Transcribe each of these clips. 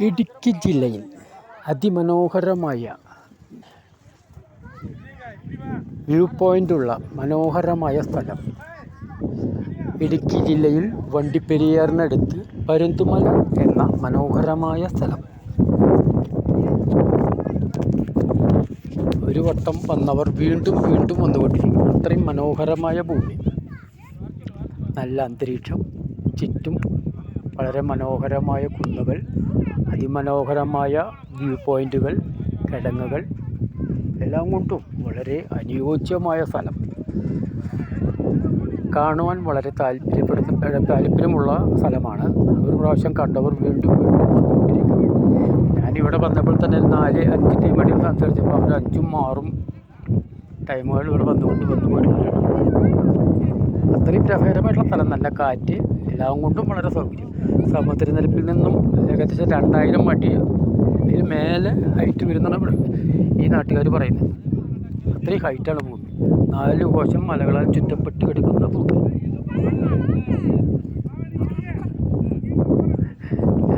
ഇടുക്കി ജില്ലയിൽ അതിമനോഹരമായ വ്യൂ പോയിന്റുള്ള മനോഹരമായ സ്ഥലം. ഇടുക്കി ജില്ലയിൽ വണ്ടിപ്പെരിയാറിനടുത്ത് പരുന്തുമല എന്ന മനോഹരമായ സ്ഥലം. ഒരു വട്ടം വന്നവർ വീണ്ടും വീണ്ടും വന്നുകൊണ്ടിരിക്കും അത്രയും മനോഹരമായ ഭൂമി. നല്ല അന്തരീക്ഷം ചുറ്റും വളരെ മനോഹരമായ കുന്നുകൾ അതിമനോഹരമായ വ്യൂ പോയിന്റുകൾ കിടങ്ങുകൾ എല്ലാം കൊണ്ടും വളരെ അനുയോജ്യമായ സ്ഥലം. കാണുവാൻ വളരെ താല്പര്യപ്പെടുന്ന താല്പര്യമുള്ള സ്ഥലമാണ്. ഒരു പ്രാവശ്യം കണ്ടവർ വീണ്ടും വീണ്ടും വന്നുകൊണ്ടിരിക്കും ഞാനിവിടെ വന്നപ്പോൾ തന്നെ നാല് അഞ്ച് ടീമായിട്ട് സംസാരിച്ചപ്പോൾ അവർ അഞ്ചും ആറും ടൈമുകൾ ഇവിടെ വന്നുകൊണ്ട് വന്നു പോയിട്ടുള്ളവരാണ്. അത്രയും രസകരമായിട്ടുള്ള സ്ഥലം. നല്ല കാറ്റ് എല്ലാം കൊണ്ടും വളരെ സൗകര്യം. സമുദ്രനിരപ്പിൽ നിന്നും ഏകദേശം രണ്ടായിരം അടി ഇതിന് മേലെ ഹൈറ്റ് വരുന്നതാണ് ഈ നാട്ടുകാർ പറയുന്നത്. അത്രയും ഹൈറ്റാണ് ഭൂമി. നാല് കോശം മലകളാൽ ചുറ്റപ്പെട്ട് കിടക്കുന്ന ഭൂമി.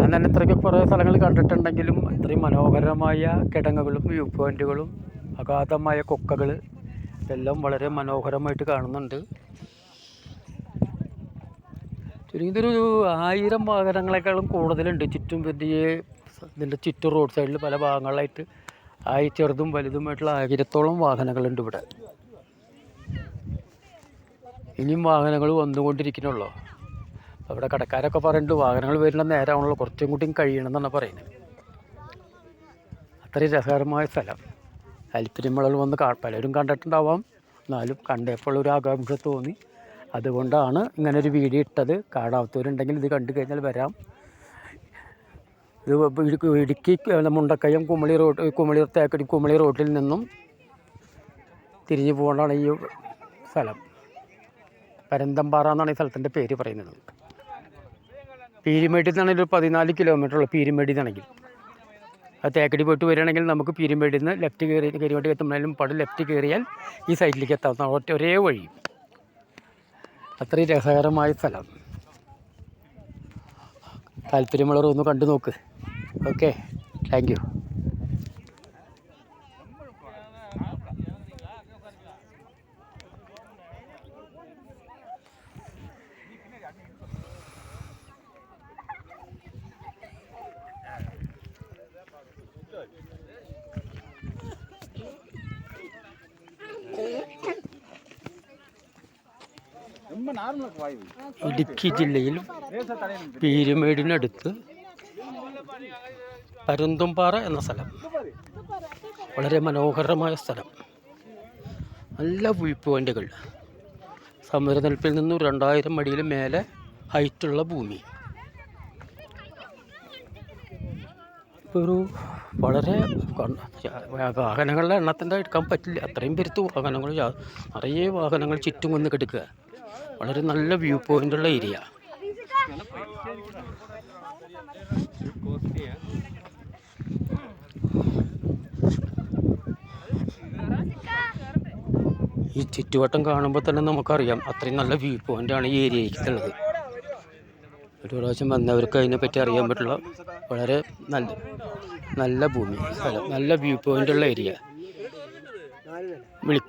ഞാൻ തന്നെ ഇത്രയ്ക്ക് കുറേ സ്ഥലങ്ങൾ കണ്ടിട്ടുണ്ടെങ്കിലും അത്രയും മനോഹരമായ കിടങ്ങുകളും വ്യൂ പോയിന്റുകളും അഗാധമായ കൊക്കകൾ ഇതെല്ലാം വളരെ മനോഹരമായിട്ട് കാണുന്നുണ്ട്. ചുരുങ്ങിയത് ഒരു ആയിരം വാഹനങ്ങളെക്കാളും കൂടുതലുണ്ട്. ചുറ്റും വലിയ ഇതിന്റെ ചുറ്റും റോഡ് സൈഡിൽ പല ഭാഗങ്ങളിലായിട്ട് ആയി ചെറുതും വലുതുമായിട്ടുള്ള ആയിരത്തോളം വാഹനങ്ങളുണ്ട് ഇവിടെ. ഇനിയും വാഹനങ്ങൾ വന്നുകൊണ്ടിരിക്കണുള്ളൂ അവിടെ കടക്കാരൊക്കെ പറയുന്നുണ്ട് വാഹനങ്ങൾ വരുന്ന നേരമാണല്ലോ കുറച്ചും കൂടിയും കഴിയണം എന്നാണ് പറയുന്നത്. അത്രയും രസകരമായ സ്ഥലം. താല്പര്യമുള്ളവർ വന്ന് പലരും കണ്ടിട്ടുണ്ടാവാം. എന്നാലും കണ്ടപ്പോൾ ഒരു ആകാംക്ഷ തോന്നി. അതുകൊണ്ടാണ് ഇങ്ങനൊരു വീഡിയോ ഇട്ടത്. കാണാത്തവരുണ്ടെങ്കിൽ ഇത് കണ്ടു കഴിഞ്ഞാൽ വരാം. ഇത് ഇടുക്കി മുണ്ടക്കയം കുമളി റോഡ് കുമളി തേക്കടി കുമളി റോഡിൽ നിന്നും തിരിഞ്ഞു പോകേണ്ടതാണ് ഈ സ്ഥലം. പരന്തമ്പാറ എന്നാണ് ഈ സ്ഥലത്തിന്റെ പേര് പറയുന്നത്. പീരിമേട്ടിൽ നിന്നാണെങ്കിൽ ഒരു പതിനാല് കിലോമീറ്റർ ഉള്ളു പീരിമേടിൽ നിന്നാണെങ്കിൽ ആ തേക്കടി പോയിട്ട് വരികയാണെങ്കിൽ നമുക്ക് പീരിമേടിൽ നിന്ന് ലെഫ്റ്റ് കയറി കരിമേട്ടി എത്തുമ്പോഴും പടം ലെഫ്റ്റ് കയറിയാൽ ഈ സൈഡിലേക്ക് എത്താവുന്ന ഒരേ വഴി. അത്രയും രസകരമായ സ്ഥലം. താല്പര്യമുള്ളവർ ഒന്ന് കണ്ടു നോക്ക് ഓക്കെ താങ്ക് യു ഇടുക്കി ജില്ലയിൽ പീരുമേടിനടുത്ത് പരുന്തുംപാറ എന്ന സ്ഥലം. വളരെ മനോഹരമായ സ്ഥലം. നല്ല വ്യൂ പോയിന്റുകൾ സമുദ്രനിരപ്പിൽ നിന്നും രണ്ടായിരം അടിയിൽ മേലെ ഹൈറ്റുള്ള ഭൂമി. ഒരു വളരെ വാഹനങ്ങളുടെ എണ്ണത്തിന്റെ എടുക്കാൻ പറ്റില്ല. അത്രയും പെരുത്ത് വാഹനങ്ങൾ നിറയെ വാഹനങ്ങൾ ചുറ്റും വന്ന് കിടക്കുക. വളരെ നല്ല വ്യൂ പോയിന്റ് ഉള്ള ഏരിയ ഈ ചുറ്റുവട്ടം കാണുമ്പോൾ തന്നെ നമുക്കറിയാം അത്രയും നല്ല വ്യൂ പോയിന്റാണ് ഈ ഏരിയയ്ക്കുള്ളത് ഒരു പ്രാവശ്യം വന്നവർക്ക് അതിനെപ്പറ്റി അറിയാൻ പറ്റുള്ള വളരെ നല്ല നല്ല ഭൂമി നല്ല വ്യൂ പോയിന്റ് ഉള്ള ഏരിയ വിളി